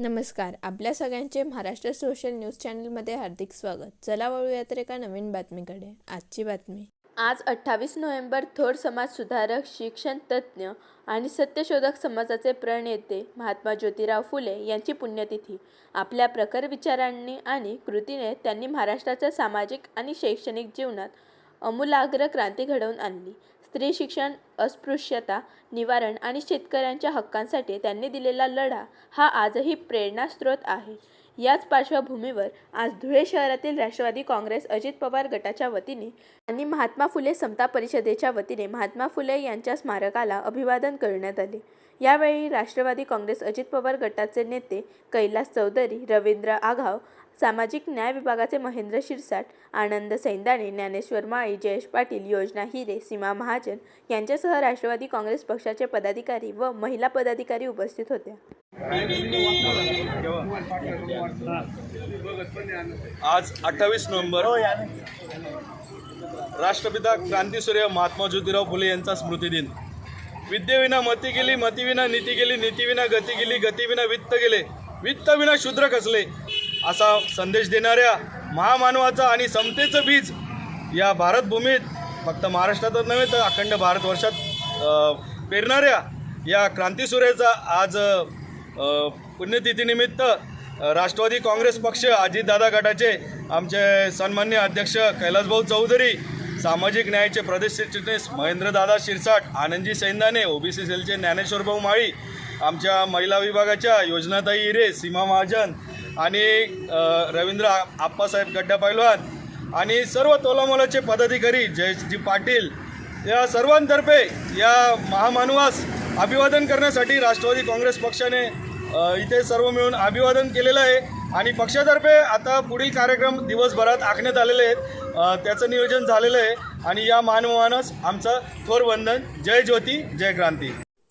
नमस्कार. आपल्या सगळ्यांचे महाराष्ट्र सोशल न्यूज चॅनलमध्ये हार्दिक स्वागत. चला वळूया तर एका नवीन बातमीकडे. आजची बातमी. आज अठ्ठावीस नोव्हेंबर थोर समाज सुधारक शिक्षण तज्ज्ञ आणि सत्यशोधक समाजाचे प्रणेते महात्मा ज्योतिराव फुले यांची पुण्यतिथी. आपल्या प्रखर विचारांनी आणि कृतीने त्यांनी महाराष्ट्राच्या सामाजिक आणि शैक्षणिक जीवनात अमूलाग्र क्रांती घडवून आणली. स्त्री शिक्षण अस्पृश्यता निवारण आणि शेतकऱ्यांच्या हक्कांसाठी त्यांनी दिलेला लढा हा आजही प्रेरणास्रोत आहे. याच पार्श्वभूमीवर आज धुळे शहरातील राष्ट्रवादी काँग्रेस अजित पवार गटाच्या वतीने आणि महात्मा फुले समता परिषदेच्या वतीने महात्मा फुले यांच्या स्मारकाला अभिवादन करण्यात आले. यावेळी राष्ट्रवादी काँग्रेस अजित पवार गटाचे नेते कैलास चौधरी रवींद्र आघाव सामाजिक न्याय विभागाचे महेंद्र शिरसाट आनंद सैंदाणे ज्ञानेश्वर माळी जयेश पाटील योजना हिरे सीमा महाजन यांच्यासह राष्ट्रवादी काँग्रेस पक्षाचे पदाधिकारी व महिला पदाधिकारी उपस्थित होत्या. आज अठ्ठावीस नोव्हेंबर राष्ट्रपिता क्रांतीसूर्य महात्मा ज्योतिराव फुले यांचा स्मृतिदिन विद्येविना मती गेली मतीविना नीती गेली नीतीविना गती गेली गतीविना वित्त गेले वित्तविना शूद्र कसले? असा संदेश देणाऱ्या महामानवाचा आणि समतेचं बीज या भारतभूमीत फक्त महाराष्ट्रातच नव्हे तर अखंड भारतवर्षात पेरणाऱ्या या क्रांतीसूर्याचा आज पुण्यतिथीनिमित्त राष्ट्रवादी काँग्रेस पक्ष अजितदादा गटाचे आमचे सन्मान्य अध्यक्ष कैलासभाऊ चौधरी सामाजिक न्यायाचे प्रदेश सरचिटणीस महेंद्रदादा शिरसाट आनंदजी सैंदाने ओबीसी सेलचे ज्ञानेश्वर भाऊ माळी आमच्या महिला विभागाच्या योजनाताई हिरे सीमा महाजन आणि रवींद्र आप्पासाहेब गड्डा पैलवान आणि सर्व तोलामोलाचे पदाधिकारी जयजी पाटील या सर्वांतर्फे या महामानवास अभिवादन करण्यासाठी राष्ट्रवादी काँग्रेस पक्षाने इथे सर्व मिळून अभिवादन केलेलं आहे. आणि पक्षातर्फे आता पुढील कार्यक्रम दिवसभरात आखण्यात आलेले आहेत. त्याचं नियोजन झालेलं आहे. आणि या मानवानस आमचं थोर वंदन. जय ज्योती जय क्रांती.